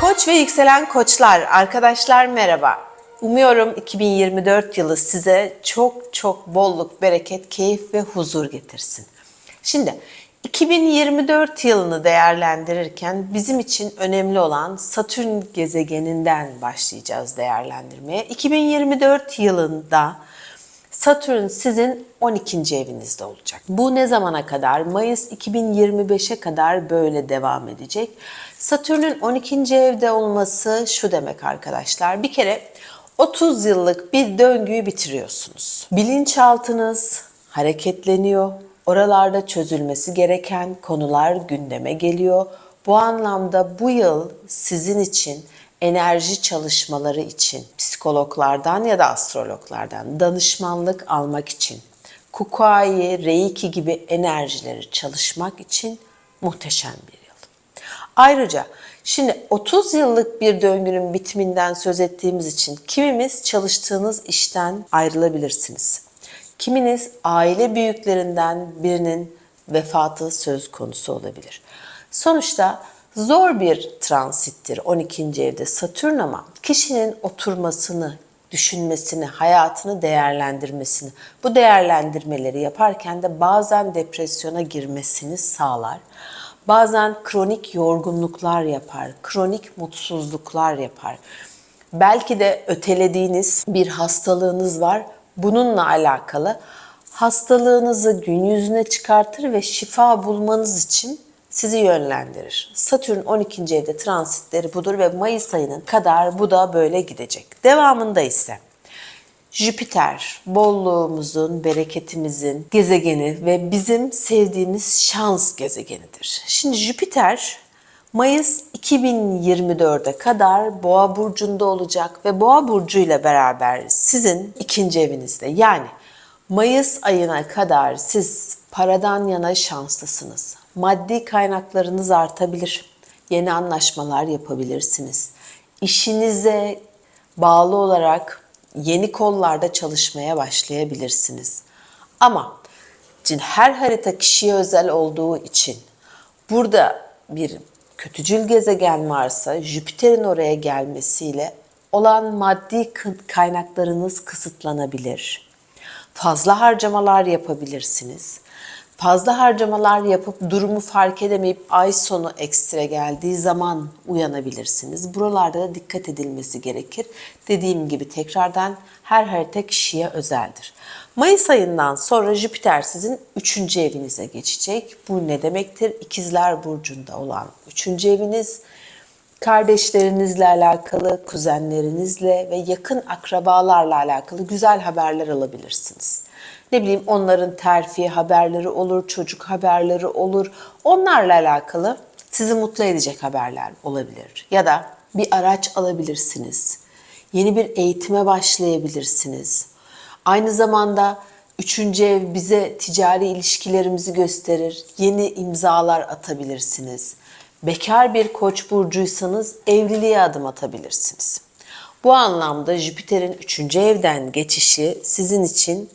Koç ve yükselen koçlar, arkadaşlar merhaba. Umuyorum 2024 yılı size çok çok bolluk, bereket, keyif ve huzur getirsin. Şimdi 2024 yılını değerlendirirken bizim için önemli olan Satürn gezegeninden başlayacağız değerlendirmeye. 2024 yılında Satürn sizin 12. evinizde olacak. Bu ne zamana kadar? Mayıs 2025'e kadar böyle devam edecek. Satürn'ün 12. evde olması şu demek arkadaşlar. Bir kere 30 yıllık bir döngüyü bitiriyorsunuz. Bilinçaltınız hareketleniyor. Oralarda çözülmesi gereken konular gündeme geliyor. Bu anlamda bu yıl sizin için enerji çalışmaları için psikologlardan ya da astrologlardan danışmanlık almak için Kukai, Reiki gibi enerjileri çalışmak için muhteşem bir yıl. Ayrıca şimdi 30 yıllık bir döngünün bitiminden söz ettiğimiz için kimimiz çalıştığınız işten ayrılabilirsiniz. Kiminiz aile büyüklerinden birinin vefatı söz konusu olabilir. Sonuçta zor bir transittir 12. evde Satürn ama kişinin oturmasını, düşünmesini, hayatını değerlendirmesini, bu değerlendirmeleri yaparken de bazen depresyona girmesini sağlar. Bazen kronik yorgunluklar yapar, kronik mutsuzluklar yapar. Belki de ötelediğiniz bir hastalığınız var. Bununla alakalı hastalığınızı gün yüzüne çıkartır ve şifa bulmanız için sizi yönlendirir. Satürn 12. evde transitleri budur ve Mayıs ayının kadar bu da böyle gidecek. Devamında ise Jüpiter bolluğumuzun, bereketimizin gezegeni ve bizim sevdiğimiz şans gezegenidir. Şimdi Jüpiter Mayıs 2024'e kadar Boğa burcunda olacak ve Boğa burcu ile beraber sizin ikinci evinizde. Yani Mayıs ayına kadar siz paradan yana şanslısınız. Maddi kaynaklarınız artabilir. Yeni anlaşmalar yapabilirsiniz. İşinize bağlı olarak yeni kollarda çalışmaya başlayabilirsiniz. Ama için her harita kişiye özel olduğu için burada bir kötücül gezegen varsa Jüpiter'in oraya gelmesiyle olan maddi kaynaklarınız kısıtlanabilir. Fazla harcamalar yapabilirsiniz. Fazla harcamalar yapıp durumu fark edemeyip ay sonu ekstra geldiği zaman uyanabilirsiniz. Buralarda da dikkat edilmesi gerekir. Dediğim gibi tekrardan her harita kişiye özeldir. Mayıs ayından sonra Jüpiter sizin 3. evinize geçecek. Bu ne demektir? İkizler Burcu'nda olan 3. eviniz kardeşlerinizle alakalı, kuzenlerinizle ve yakın akrabalarla alakalı güzel haberler alabilirsiniz. Ne bileyim onların terfi haberleri olur, çocuk haberleri olur. Onlarla alakalı sizi mutlu edecek haberler olabilir. Ya da bir araç alabilirsiniz. Yeni bir eğitime başlayabilirsiniz. Aynı zamanda üçüncü ev bize ticari ilişkilerimizi gösterir. Yeni imzalar atabilirsiniz. Bekar bir koç burcuysanız evliliğe adım atabilirsiniz. Bu anlamda Jüpiter'in üçüncü evden geçişi sizin için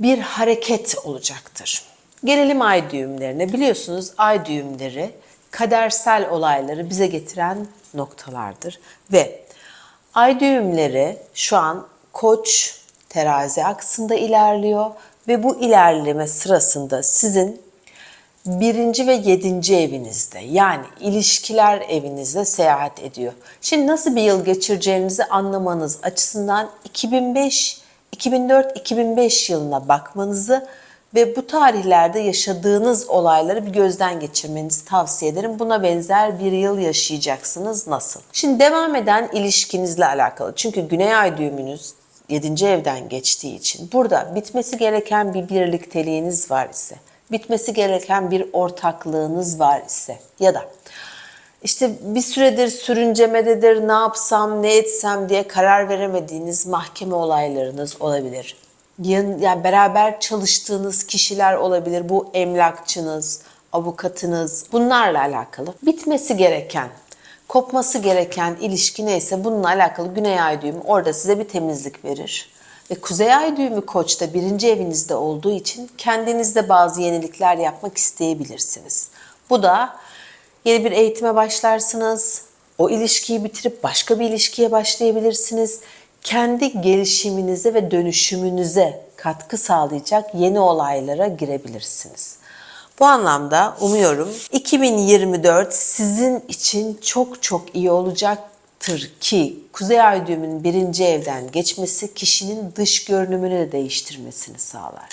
bir hareket olacaktır. Gelelim ay düğümlerine. Biliyorsunuz ay düğümleri kadersel olayları bize getiren noktalardır ve ay düğümleri şu an Koç terazi aksında ilerliyor ve bu ilerleme sırasında sizin birinci ve yedinci evinizde yani ilişkiler evinizde seyahat ediyor. Şimdi nasıl bir yıl geçireceğinizi anlamanız açısından 2005 2004-2005 yılına bakmanızı ve bu tarihlerde yaşadığınız olayları bir gözden geçirmenizi tavsiye ederim. Buna benzer bir yıl yaşayacaksınız. Nasıl? Şimdi devam eden ilişkinizle alakalı. Çünkü Güney Ay düğümünüz 7. evden geçtiği için burada bitmesi gereken bir birlikteliğiniz var ise, bitmesi gereken bir ortaklığınız var ise ya da işte bir süredir sürüncemededir, ne yapsam, ne etsem diye karar veremediğiniz mahkeme olaylarınız olabilir. Yani beraber çalıştığınız kişiler olabilir. Bu emlakçınız, avukatınız bunlarla alakalı. Bitmesi gereken, kopması gereken ilişki neyse bununla alakalı Güney Ay düğümü orada size bir temizlik verir. Ve Kuzey Ay düğümü Koç'ta birinci evinizde olduğu için kendinizde bazı yenilikler yapmak isteyebilirsiniz. Bu da Yeni bir eğitime başlarsınız, O ilişkiyi bitirip başka bir ilişkiye başlayabilirsiniz. Kendi gelişiminize ve dönüşümünüze katkı sağlayacak yeni olaylara girebilirsiniz. Bu anlamda umuyorum 2024 sizin için çok çok iyi olacaktır ki Kuzey Ay düğümünün birinci evden geçmesi kişinin dış görünümünü de değiştirmesini sağlar.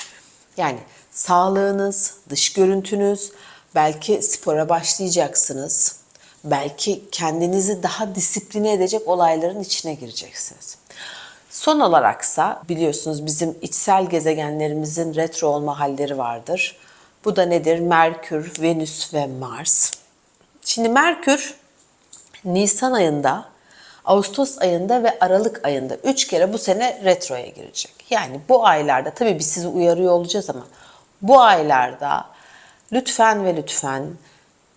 Yani sağlığınız, dış görüntünüz, belki spora başlayacaksınız. Belki kendinizi daha disipline edecek olayların içine gireceksiniz. Son olaraksa biliyorsunuz bizim içsel gezegenlerimizin retro olma halleri vardır. Bu da nedir? Merkür, Venüs ve Mars. Şimdi Merkür Nisan ayında, Ağustos ayında ve Aralık ayında 3 kere bu sene retroya girecek. Yani bu aylarda tabii biz sizi uyarıyor olacağız ama bu aylarda lütfen ve lütfen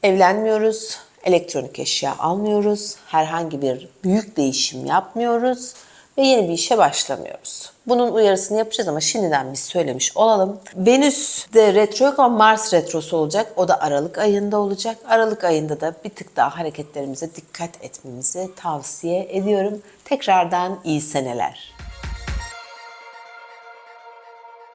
evlenmiyoruz, elektronik eşya almıyoruz, herhangi bir büyük değişim yapmıyoruz ve yeni bir işe başlamıyoruz. Bunun uyarısını yapacağız ama şimdiden biz söylemiş olalım. Venüs de retro yok ama Mars retrosu olacak. O da Aralık ayında olacak. Aralık ayında da bir tık daha hareketlerimize dikkat etmemizi tavsiye ediyorum. Tekrardan iyi seneler.